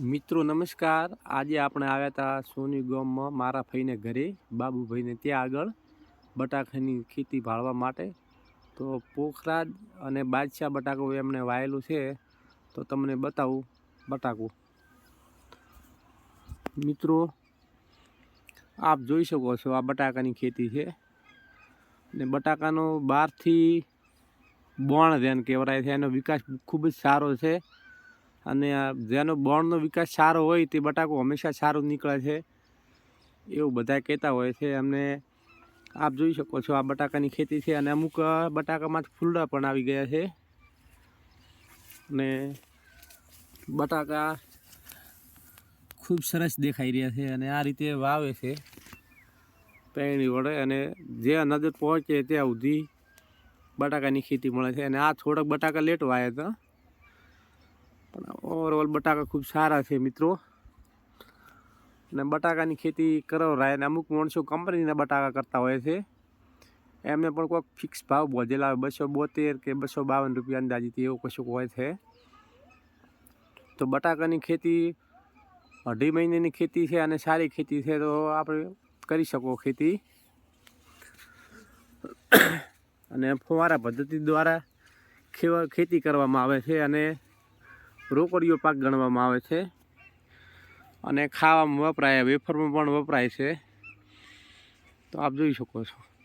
મિત્રો, નમસ્કાર. આજે આપણે આવ્યા હતા સોની ગામમાં મારા ભાઈને ઘરે, બાબુભાઈને ત્યાં આગળ બટાકાની ખેતી ભાળવા માટે. તો પોખરાજ અને બાદશાહ બટાકું એમણે વાયેલું છે. તો તમને બતાવું બટાકું. મિત્રો, આપ જોઈ શકો છો આ બટાકાની ખેતી છે. ને બટાકાનો બહારથી બોણ જેને કહેવાય છે, એનો વિકાસ ખૂબ જ સારો છે. અને જેનો બોણનો વિકાસ સારો હોય તે બટાકો હંમેશા સારું નીકળે છે. એવું બધા કહેતા હોય છે. અમને આપ જોઈ શકો છો આ બટાકાની ખેતી છે અને અમુક બટાકામાં બટાકામાં ફૂલડા પણ આવી ગયા છે. અને બટાકા ખૂબ સરસ દેખાઈ રહ્યા છે અને આ રીતે વાવે છે પેણી વડે અને જે નજર પહોંચે ત્યાં સુધી બટાકાની ખેતી મળે છે. અને આ થોડાક બટાકા લેટ વાયા હતા. ઓવરઓલ બટાકા ખૂબ સારા છે મિત્રો. અને બટાકાની ખેતી કરાવરાય અને અમુક માણસો કંપનીના બટાકા કરતા હોય છે. એમને પણ કોઈક ફિક્સ ભાવ બોધેલા હોય. બસો બોતેર કે બસો બાવન રૂપિયા અંદાજીથી એવું કશુંક હોય છે. તો બટાકાની ખેતી અઢી મહિનાની ખેતી છે અને સારી ખેતી છે તો આપણે કરી શકો ખેતી. અને ફુવારા પદ્ધતિ દ્વારા ખેતી કરવામાં આવે છે અને રોકડીયો પાક ગણવામાં આવે છે. અને ખાવામાં વપરાય, વેફરમાં પણ વપરાય છે. તો આપ જોઈ શકો છો.